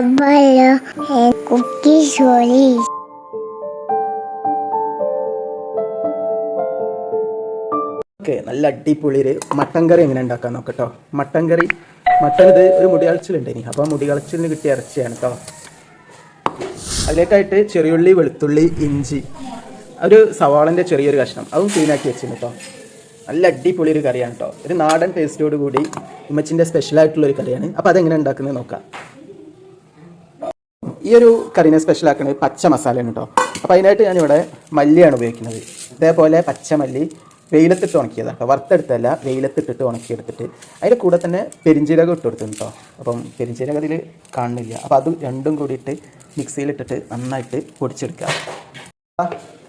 And cookie sorry. Okay നല്ല അടിപൊളി ഒരു മട്ടൻ കറി എങ്ങനെ ഉണ്ടാക്കാൻ നോക്കട്ടോ. മട്ടൻ കറി മട്ടൻ ഇത് ഒരു മുടികളച്ചിലുണ്ട് ഇനി. അപ്പോൾ മുടികളച്ചിലിന് കിട്ടിയ ഇറച്ചിയാണ് കേട്ടോ അതിലേക്കായിട്ട് ചെറിയുള്ളി വെളുത്തുള്ളി ഇഞ്ചി. ഒരു സവാളന്റെ ചെറിയൊരു കഷ്ണം. അതും ക്ലീനാക്കി വെച്ചിരുന്നു കേട്ടോ നല്ല അടിപൊളി ഒരു കറിയാണ് കേട്ടോ ഒരു നാടൻ ടേസ്റ്റോട് കൂടി ഉമ്മച്ചിന്റെ സ്പെഷ്യലായിട്ടുള്ളൊരു കറിയാണ്. അപ്പോൾ അതെങ്ങനെ ഉണ്ടാക്കുന്നത് നോക്കാം. ഈ ഒരു കറിനെ സ്പെഷ്യൽ ആക്കുന്നത് പച്ച മസാലയാണ് കേട്ടോ അപ്പോൾ അതിനായിട്ട് ഞാനിവിടെ മല്ലിയാണ് ഉപയോഗിക്കുന്നത്. ഇതേപോലെ പച്ചമല്ലി വെയിലത്തിട്ട് ഉണക്കിയതാണ് കേട്ടോ വറുത്തെടുത്തല്ല വെയിലത്തിട്ടിട്ട് ഉണക്കിയെടുത്തിട്ട്. അതിന്റെ കൂടെ തന്നെ പെരിഞ്ചീരകം ഇട്ട് കൊടുത്തിട്ടുണ്ട് കേട്ടോ അപ്പം പെരിഞ്ചീരകം അതിൽ കാണുന്നില്ല. അപ്പോൾ അത് രണ്ടും കൂടിയിട്ട് മിക്സിയിലിട്ടിട്ട് നന്നായിട്ട് പൊടിച്ചെടുക്കുക.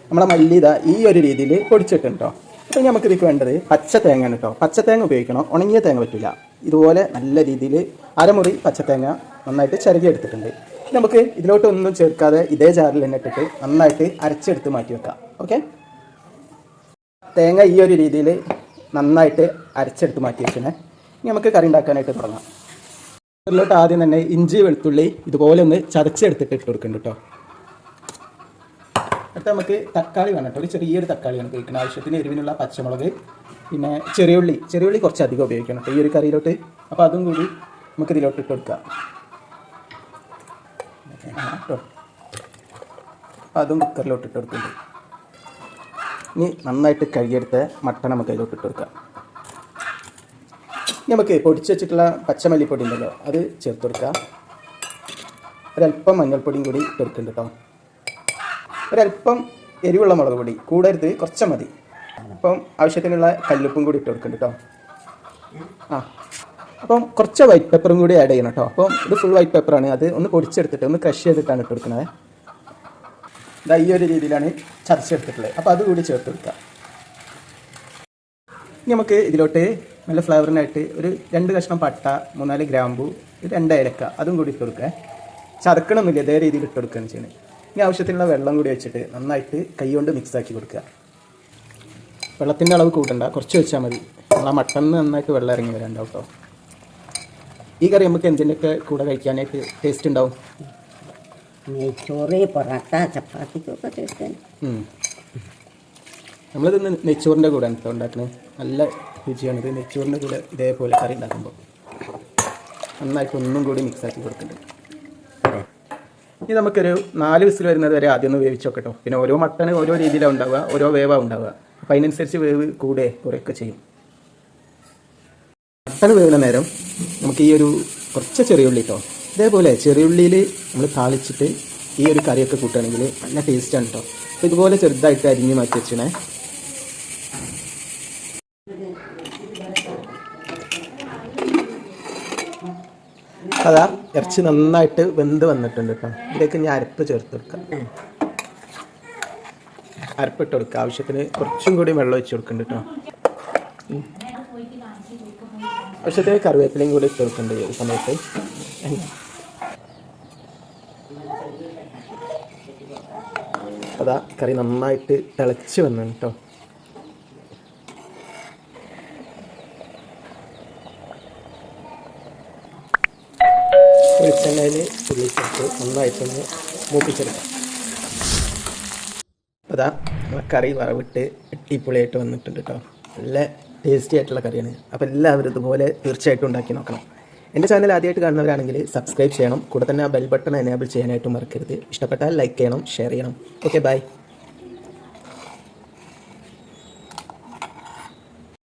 നമ്മളെ മല്ലി ഇതാ ഈ ഒരു രീതിയിൽ പൊടിച്ചിട്ടുണ്ട് കേട്ടോ അപ്പോൾ നമുക്ക് ഇതിലേക്ക് വേണ്ടത് പച്ച തേങ്ങയാണ് കേട്ടോ പച്ച തേങ്ങ ഉപയോഗിക്കണം? ഉണങ്ങിയ തേങ്ങ പറ്റില്ല ഇതുപോലെ നല്ല രീതിയിൽ അരമുറി പച്ച തേങ്ങ നന്നായിട്ട് ചിരകി എടുത്തിട്ടുണ്ട്. നമുക്ക് ഇതിലോട്ടൊന്നും ചേർക്കാതെ ഇതേ ജാറിൽ തന്നെ ഇട്ടിട്ട് നന്നായിട്ട് അരച്ചെടുത്ത് മാറ്റി വെക്കാം. ഓക്കെ തേങ്ങ ഈ ഒരു രീതിയിൽ നന്നായിട്ട് അരച്ചെടുത്ത് മാറ്റി വെച്ചേ ഇനി നമുക്ക് കറി ഉണ്ടാക്കാനായിട്ട് തുടങ്ങാം. ഇതിലോട്ട് ആദ്യം തന്നെ ഇഞ്ചി വെളുത്തുള്ളി ഇതുപോലെ ഒന്ന് ചതച്ചെടുത്തിട്ട് ഇട്ട് കൊടുക്കുന്നുണ്ട് കേട്ടോ. അടുത്ത നമുക്ക് തക്കാളി വേണം ഒരു ചെറിയൊരു തക്കാളി തക്കാളിയാണ് ഉപയോഗിക്കുന്നത് ആവശ്യത്തിന് എരിവിനുള്ള പച്ചമുളക് പിന്നെ ചെറിയുള്ളി. ചെറിയുള്ളി കുറച്ച് അധികം ഉപയോഗിക്കണം കേട്ടോ ഈ ഒരു കറിയിലോട്ട്. അപ്പോൾ അതും കൂടി നമുക്ക് ഇതിലോട്ട് ഇട്ട് കൊടുക്കാം. കേട്ടോ. അതും കുക്കറിലോട്ട് ഇട്ട് കൊടുക്കുന്നുണ്ട് ഇനി നന്നായിട്ട് കഴുകിയെടുത്ത മട്ടൺ നമുക്ക് അതിലോട്ട് ഇട്ട് കൊടുക്കാം. നമുക്ക് പൊടിച്ച് വെച്ചിട്ടുള്ള പച്ചമല്ലിപ്പൊടി ഉണ്ടല്ലോ അത് ചേർത്ത് കൊടുക്കാം. ഒരല്പം മഞ്ഞൾപ്പൊടിയും കൂടി ഇട്ട് കൊടുക്കുന്നുണ്ട് കേട്ടോ. ഒരല്പം എരിവുള്ള മുളക് പൊടി കൂടരുത് കുറച്ച് മതി. അപ്പം ആവശ്യത്തിനുള്ള കല്ലുപ്പും കൂടി ഇട്ട് കൊടുക്കുന്നുണ്ട് കേട്ടോ. ആ. അപ്പം കുറച്ച് വൈറ്റ് പേപ്പറും കൂടി ആഡ് ചെയ്യണം കേട്ടോ അപ്പം ഇത് ഫുൾ വൈറ്റ് പേപ്പറാണ് അത് ഒന്ന് പൊടിച്ചെടുത്തിട്ട് ഒന്ന് ക്രഷ് ചെയ്തിട്ടാണ് ഇട്ട് കൊടുക്കുന്നത് ഇതാ ഈ ഒരു രീതിയിലാണ് ചതച്ചെടുത്തിട്ടുള്ളത്. അപ്പോൾ അതുകൂടി ചേർത്ത് കൊടുക്കുക ഇനി നമുക്ക് ഇതിലോട്ട് നല്ല ഫ്ലേവറിനായിട്ട് ഒരു രണ്ട് കഷ്ണം പട്ട മൂന്നാൽ ഗ്രാമ്പു രണ്ട് ഏലക്ക അതും കൂടി ഇട്ട് കൊടുക്കുക ചതക്കണമെന്നില്ല ഇതേ രീതിയിൽ ഇട്ട് കൊടുക്കുകയാണ് ചെയ്യുന്നത്. ഇനി ആവശ്യത്തിനുള്ള വെള്ളം കൂടി വെച്ചിട്ട് നന്നായിട്ട് കൈ കൊണ്ട് മിക്സ് ആക്കി കൊടുക്കുക. വെള്ളത്തിന്റെ അളവ് കൂട്ടണ്ട കുറച്ച് വെച്ചാൽ മതി. നമ്മൾ ആ നന്നായിട്ട് വെള്ളം ഇറങ്ങി വരാണ്ടാവും കേട്ടോ ഈ കറി നമുക്ക് എന്തിന്റെയൊക്കെ കൂടെ കഴിക്കാനായിട്ട് ടേസ്റ്റ് ഉണ്ടാവും? നെയ്ച്ചോറ് പൊറോട്ട ചപ്പാത്തിക്കൊക്കെ ടേസ്റ്റ്. നമ്മളിത് നെയ്ച്ചോറിന്റെ കൂടെ ഉണ്ടാക്കുന്നത് നല്ല രുചിയാണ്. ഇത് നെയ്ച്ചോറിന്റെ കൂടെ ഇതേപോലെ കറി ഉണ്ടാക്കുമ്പോൾ നന്നായിട്ട് ഒന്നും കൂടി മിക്സ് ആക്കി കൊടുക്കുന്നുണ്ട് ഇനി നമുക്കൊരു നാല് വിസിൽ വരുന്നത് വരെ ആദ്യം ഒന്ന് വേവിച്ച് നോക്കട്ടോ. പിന്നെ ഓരോ മട്ടണ് ഓരോ രീതിയിലാണ് ഉണ്ടാവുക. ഓരോ വേവാണ് ഉണ്ടാവുക. അപ്പോൾ അതിനനുസരിച്ച് വേവ് കൂടെ കുറയൊക്കെ ചെയ്യും. മട്ടൻ വേവുന്ന നേരം നമുക്ക് ഈ ഒരു കുറച്ച് ചെറിയുള്ളി കേട്ടോ ഇതേപോലെ ചെറിയുള്ളിയിൽ നമ്മൾ താളിച്ചിട്ട് ഈ ഒരു കറിയൊക്കെ കൂട്ടുകയാണെങ്കിൽ നല്ല ടേസ്റ്റാണ് കേട്ടോ അപ്പോൾ ഇതുപോലെ ചെറുതായിട്ട് അരിഞ്ഞ് മാറ്റി വെച്ചണേ അതാ ഇറച്ചി നന്നായിട്ട് വെന്ത് വന്നിട്ടുണ്ട് കേട്ടോ ഇതിലേക്ക് ഞാൻ അരപ്പ് ചേർത്ത് കൊടുക്കാം. അരപ്പിട്ട് കൊടുക്കുക ആവശ്യത്തിന് കുറച്ചും കൂടി വെള്ളം ഒഴിച്ച് കൊടുക്കുന്നുണ്ട് കേട്ടോ ആവശ്യത്തിന് കറിവേപ്പിലയും കൂടി ഇട്ട് കൊടുക്കുന്നുണ്ട് ഈ സമയത്ത്. അതാ കറി നന്നായിട്ട് തിളച്ച് വന്നു കേട്ടോ വെളിച്ചെണ്ണയിൽ ചേർത്ത് നന്നായിട്ടൊന്ന് മൂപ്പിച്ചെടുക്കാം. അതാ കറി വറവിട്ട് അടിപൊളിയായിട്ട് വന്നിട്ടുണ്ട് കേട്ടോ നല്ല ടേസ്റ്റി ആയിട്ടുള്ള കറിയാണ്. അപ്പോൾ എല്ലാവരും ഇതുപോലെ തീർച്ചയായിട്ടും ഉണ്ടാക്കി നോക്കണം. എന്റെ ചാനൽ ആദ്യമായിട്ട് കാണുന്നവരാണെങ്കിൽ സബ്സ്ക്രൈബ് ചെയ്യണം. കൂടെ തന്നെ ആ ബെൽ ബട്ടൺ എനേബിൾ ചെയ്യാനായിട്ട് മറക്കരുത്. ഇഷ്ടപ്പെട്ടാൽ ലൈക്ക് ചെയ്യണം ഷെയർ ചെയ്യണം. Okay bye